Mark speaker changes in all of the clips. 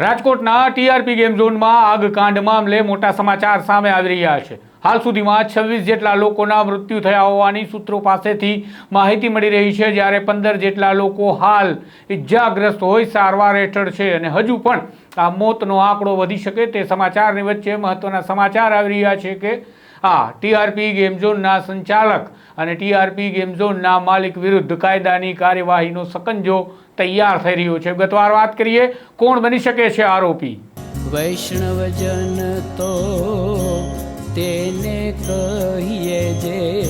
Speaker 1: રાજકોટના TRP game ઝોનમાં આગકાંડ મામલે મોટા સમાચાર સામે આવી રહ્યા છે. હાલ સુધીમાં છવ્વીસ જેટલા લોકોના મૃત્યુ થયા હોવાની સૂત્રો પાસેથી માહિતી મળી રહી છે. જ્યારે પંદર જેટલા લોકો હાલ ઇજાગ્રસ્ત હોય, સારવાર હેઠળ છે અને હજુ પણ આ મોતનો આંકડો વધી શકે તે સમાચારની વચ્ચે મહત્વના સમાચાર આવી રહ્યા છે કે આ ટીઆરપી ગેમ ઝોનના સંચાલક અને ટીઆરપી ગેમ ઝોનના માલિક વિરુદ્ધ કાયદાની કાર્યવાહીનો સકંજો તૈયાર થઈ રહ્યો છે. ગતવાર વાત કરીએ કોણ બની શકે છે આરોપી?
Speaker 2: વૈષ્ણવજન તો તેને કહીએ જે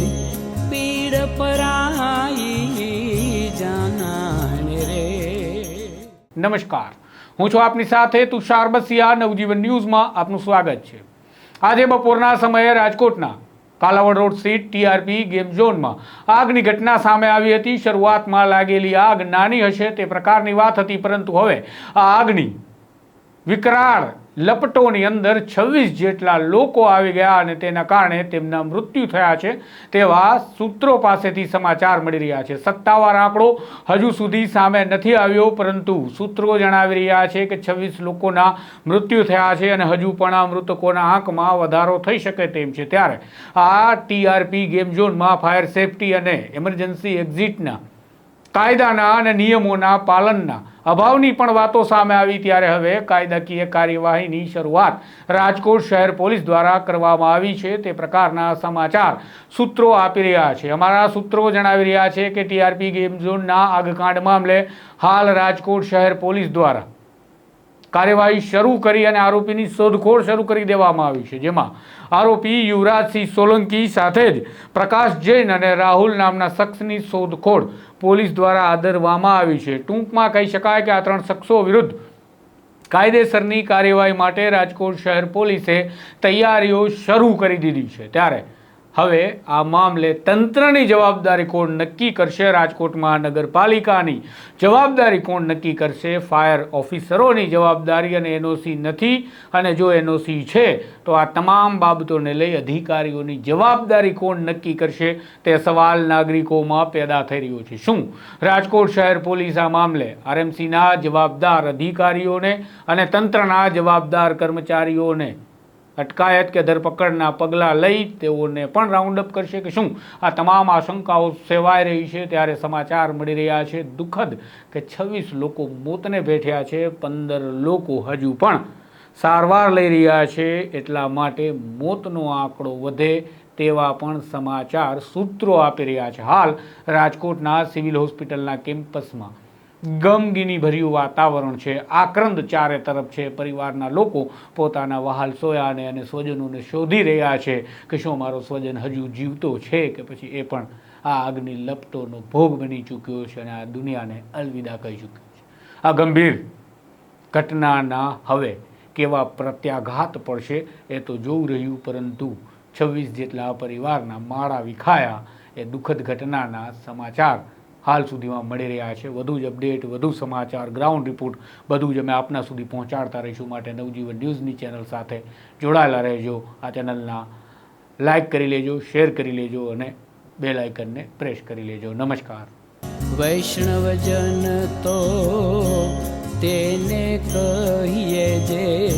Speaker 2: પીડ પરાઈ જાનાને રે.
Speaker 1: નમસ્કાર. હું છું આપની સાથે તુષાર બસિયા. નવજીવન ન્યૂઝમાં આપનું સ્વાગત છે. આજે બપોરના સમયે રાજકોટના કાલાવડ રોડ સ્થિત ટીઆરપી ગેમ ઝોનમાં આગની ઘટના સામે આવી હતી. શરૂઆતમાં લાગેલી આગ નાની હશે તે પ્રકારની વાત હતી, પરંતુ હવે આ આગની વિકરાળ લપટોની અંદર છવ્વીસ જેટલા લોકો આવી ગયા અને તેના કારણે તેમના મૃત્યુ થયા છે. તેવા સૂત્રો પાસેથી સમાચાર મળી રહ્યા છે. સત્તાવાર આંકડો હજુ સુધી સામે નથી આવ્યો, પરંતુ સૂત્રો જણાવી રહ્યા છે કે છવ્વીસ લોકોના મૃત્યુ થયા છે અને હજુ પણ આ મૃતકોના આંકમાં વધારો થઈ શકે તેમ છે. ત્યારે આ ટીઆરપી ગેમ ઝોનમાં ફાયર સેફટી અને એમરજન્સી એક્ઝિટના કાયદાના અને નિયમોના પાલનના અભાવની પણ વાતો સામે આવી ત્યારે હવે કાયદાકીય કાર્યવાહીની શરૂઆત રાજકોટ શહેર પોલીસ દ્વારા કરવામાં આવી છે. તે પ્રકારના સમાચાર સૂત્રો આપી રહ્યા છે. અમારા સૂત્રો જણાવી રહ્યા છે કે ટીઆરપી ગેમ ઝોનના આગકાંડ મામલે હાલ રાજકોટ શહેર પોલીસ દ્વારા કાર્યવાહી શરૂ કરી અને આરોપીની શોધખોળ શરૂ કરી દેવામાં આવી છે, જેમાં આરોપી યુવરાજસિંહ સોલંકી સાથે જ પ્રકાશ જૈન અને રાહુલ નામના શખ્સની શોધખોળ પોલીસ દ્વારા આદરવામાં આવી છે. ટૂંકમાં કહી શકાય કે આ ત્રણ શખ્સો વિરુદ્ધ કાયદેસરની કાર્યવાહી માટે રાજકોટ શહેર પોલીસે તૈયારીઓ શરૂ કરી દીધી છે. ત્યારે હવે આ મામલે તંત્રની જવાબદારી કોણ નક્કી કરશે? રાજકોટ મહાનગરપાલિકાની જવાબદારી કોણ નક્કી કરશે? ફાયર ઓફિસરોની જવાબદારી અને એનઓસી નથી અને જો એનઓસી છે, તો આ તમામ બાબતોને લઈ અધિકારીઓની જવાબદારી કોણ નક્કી કરશે? તે સવાલ નાગરિકોમાં પેદા થઈ રહ્યો છે. શું? રાજકોટ શહેર પોલીસ આ મામલે આરએમસીના જવાબદાર અધિકારીઓને અને તંત્રના જવાબદાર કર્મચારીઓને અટકાયત કે ધરપકડના પગલાં લઈ તેઓને પણ રાઉન્ડ અપ કરશે કે શું? આ તમામ આશંકાઓ સેવાઈ રહી છે. ત્યારે સમાચાર મળી રહ્યા છે. દુઃખદ કે છવ્વીસ લોકો મોતને ભેટ્યા છે. પંદર લોકો હજુ પણ સારવાર લઈ રહ્યા છે. એટલા માટે મોતનો આંકડો વધે તેવા પણ સમાચાર સૂત્રો આપી રહ્યા છે. હાલ રાજકોટના સિવિલ હોસ્પિટલના કેમ્પસમાં ગમગીની ભર્યું વાતાવરણ છે. આક્રંદ ચારે તરફ છે. પરિવારના લોકો પોતાના વહાલ સોયાને અને સ્વજનોને શોધી રહ્યા છે કે શું મારો સ્વજન હજુ જીવતો છે કે પછી એ પણ આ આગની લપટોનો ભોગ બની ચૂક્યો છે અને આ દુનિયાને અલવિદા કહી ચૂક્યો છે. આ ગંભીર ઘટનાના હવે કેવા પ્રત્યાઘાત પડશે એ તો જોવું રહ્યું, પરંતુ છવ્વીસ જેટલા પરિવારના માળા વિખાયા એ દુઃખદ ઘટનાના સમાચાર હાલ સુધીમાં મળી રહ્યા છે. વધુ જ અપડેટ, વધુ સમાચાર, ગ્રાઉન્ડ રિપોર્ટ, બધું જ અમે આપના સુધી પહોંચાડતા રહીશું માટે નવજીવન ન્યૂઝની ચેનલ સાથે જોડાયેલા રહેજો. આ ચેનલના લાઇક કરી લેજો, શેર કરી લેજો અને બેલ આઇકનને પ્રેસ કરી લેજો. નમસ્કાર.
Speaker 2: વૈષ્ણવજન તો તેને કહીએ જે